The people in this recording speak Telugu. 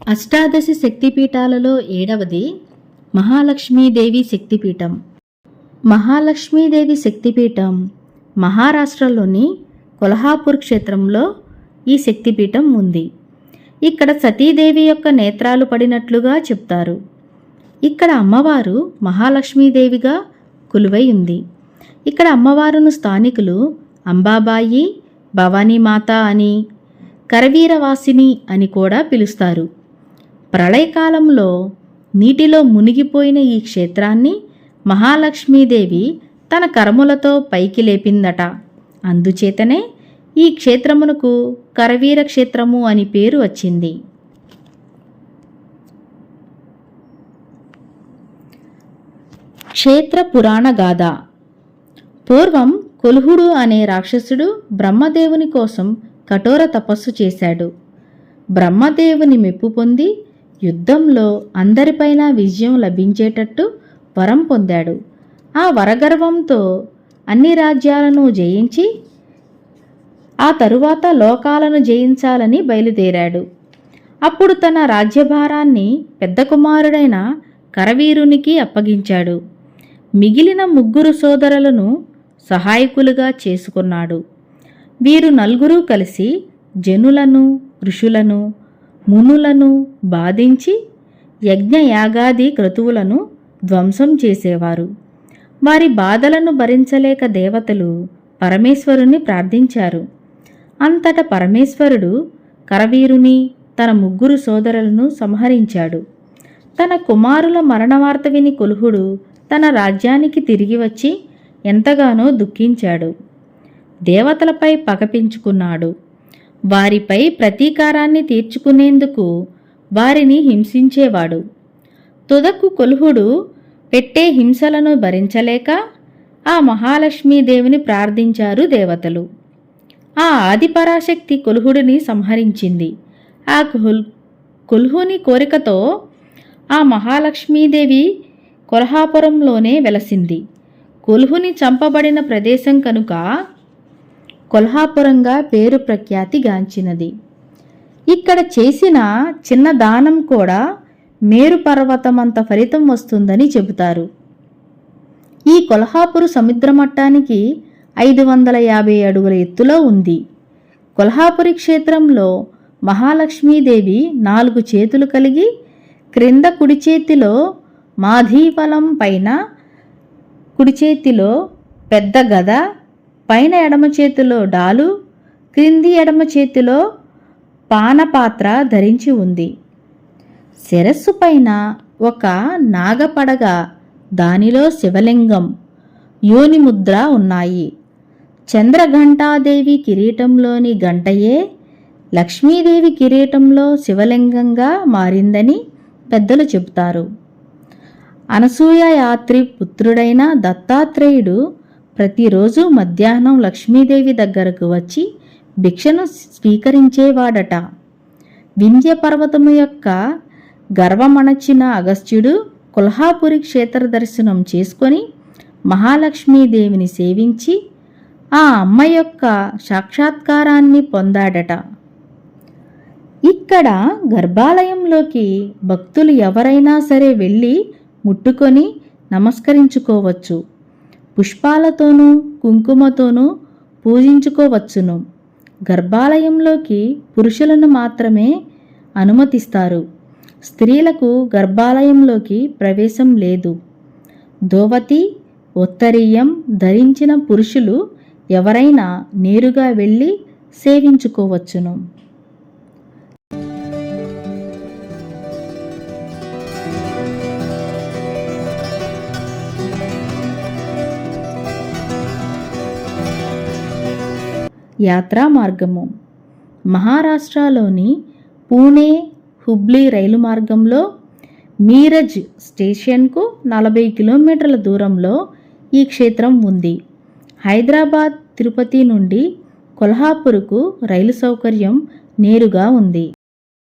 అష్టాదశ శక్తిపీఠాలలో ఏడవది మహాలక్ష్మీదేవి శక్తిపీఠం. మహాలక్ష్మీదేవి శక్తిపీఠం మహారాష్ట్రలోని కొల్హాపూర్ క్షేత్రంలో ఈ శక్తిపీఠం ఉంది. ఇక్కడ సతీదేవి యొక్క నేత్రాలు పడినట్లుగా చెప్తారు. ఇక్కడ అమ్మవారు మహాలక్ష్మీదేవిగా కొలువై ఉంది. ఇక్కడ అమ్మవారును స్థానికులు అంబాబాయి భవానీమాత అని కరవీరవాసిని అని కూడా పిలుస్తారు. ప్రళయకాలంలో నీటిలో మునిగిపోయిన ఈ క్షేత్రాన్ని మహాలక్ష్మీదేవి తన కరములతో పైకి లేపిందట. అందుచేతనే ఈ క్షేత్రమునకు కరవీర క్షేత్రము అని పేరు వచ్చింది. క్షేత్ర పురాణ గాథ. పూర్వం కొలుహుడు అనే రాక్షసుడు బ్రహ్మదేవుని కోసం కఠోర తపస్సు చేశాడు. బ్రహ్మదేవుని మెప్పు పొంది యుద్ధంలో అందరిపైన విజయం లభించేటట్టు వరం పొందాడు. ఆ వరగర్వంతో అన్ని రాజ్యాలను జయించి ఆ తరువాత లోకాలను జయించాలని బయలుదేరాడు. అప్పుడు తన రాజ్యభారాన్ని పెద్ద కుమారుడైన కరవీరునికి అప్పగించాడు. మిగిలిన ముగ్గురు సోదరులను సహాయకులుగా చేసుకున్నాడు. వీరు నలుగురు కలిసి జనులను ఋషులను మునులను బాధించి యజ్ఞయాగాది క్రతువులను ధ్వంసం చేసేవారు. వారి బాధలను భరించలేక దేవతలు పరమేశ్వరుని ప్రార్థించారు. అంతట పరమేశ్వరుడు కరవీరుని తన ముగ్గురు సోదరులను సంహరించాడు. తన కుమారుల మరణవార్త విని కొలుహుడు తన రాజ్యానికి తిరిగి వచ్చి ఎంతగానో దుఃఖించాడు. దేవతలపై పగపించుకున్నాడు వారిపై ప్రతీకారాన్ని తీర్చుకునేందుకు వారిని హింసించేవాడు. తుదకు కొలుహుడు పెట్టే హింసలను భరించలేక ఆ మహాలక్ష్మీదేవిని ప్రార్థించారు దేవతలు. ఆ ఆదిపరాశక్తి కొలుహుడిని సంహరించింది. ఆ కుల్ కొలుహుని కోరికతో ఆ మహాలక్ష్మీదేవి కొల్హాపురంలోనే వెలసింది. కొలుహుని చంపబడిన ప్రదేశం కనుక కొల్హాపురంగా పేరు ప్రఖ్యాతిగాంచినది ఇక్కడ చేసిన చిన్న దానం కూడా మేరు పర్వతమంత ఫలితం వస్తుందని చెబుతారు. ఈ కొల్హాపురు సముద్రమట్టానికి ఐదు వందల యాభై అడుగుల ఎత్తులో ఉంది. కొల్హాపురి క్షేత్రంలో మహాలక్ష్మీదేవి నాలుగు చేతులు కలిగి క్రింద కుడి చేతిలో మాధీఫలం పైన కుడి చేతిలో పెద్ద గద పైన ఎడమ చేతిలో డాలు క్రింది ఎడమ చేతిలో పానపాత్ర ధరించి ఉంది. శిరస్సు పైన ఒక నాగపడగ దానిలో శివలింగం యోని ముద్ర ఉన్నాయి. చంద్రఘంటాదేవి కిరీటంలోని గంటయే లక్ష్మీదేవి కిరీటంలో శివలింగంగా మారిందని పెద్దలు చెబుతారు. అనసూయ యాత్రి పుత్రుడైన దత్తాత్రేయుడు ప్రతిరోజు మధ్యాహ్నం లక్ష్మీదేవి దగ్గరకు వచ్చి భిక్షను స్వీకరించేవాడట. వింధ్య పర్వతము యొక్క గర్వమణచిన అగస్త్యుడు కొల్హాపురి క్షేత్ర దర్శనం చేసుకొని మహాలక్ష్మీదేవిని సేవించి ఆ అమ్మ యొక్క సాక్షాత్కారాన్ని పొందాడట. ఇక్కడ గర్భాలయంలోకి భక్తులు ఎవరైనా సరే వెళ్ళి ముట్టుకొని నమస్కరించుకోవచ్చు. పుష్పాలతోనూ కుంకుమతోనూ పూజించుకోవచ్చును. గర్భాలయంలోకి పురుషులను మాత్రమే అనుమతిస్తారు. స్త్రీలకు గర్భాలయంలోకి ప్రవేశం లేదు. దోవతి ఉత్తరీయం ధరించిన పురుషులు ఎవరైనా నేరుగా వెళ్ళి సేవించుకోవచ్చును. యాత్రా మార్గము. మహారాష్ట్రలోని పూణే హుబ్లీ రైలు మార్గంలో మీరజ్ స్టేషన్కు నలభై కిలోమీటర్ల దూరంలో ఈ క్షేత్రం ఉంది. హైదరాబాద్ తిరుపతి నుండి కొల్హాపూర్కు రైలు సౌకర్యం నేరుగా ఉంది.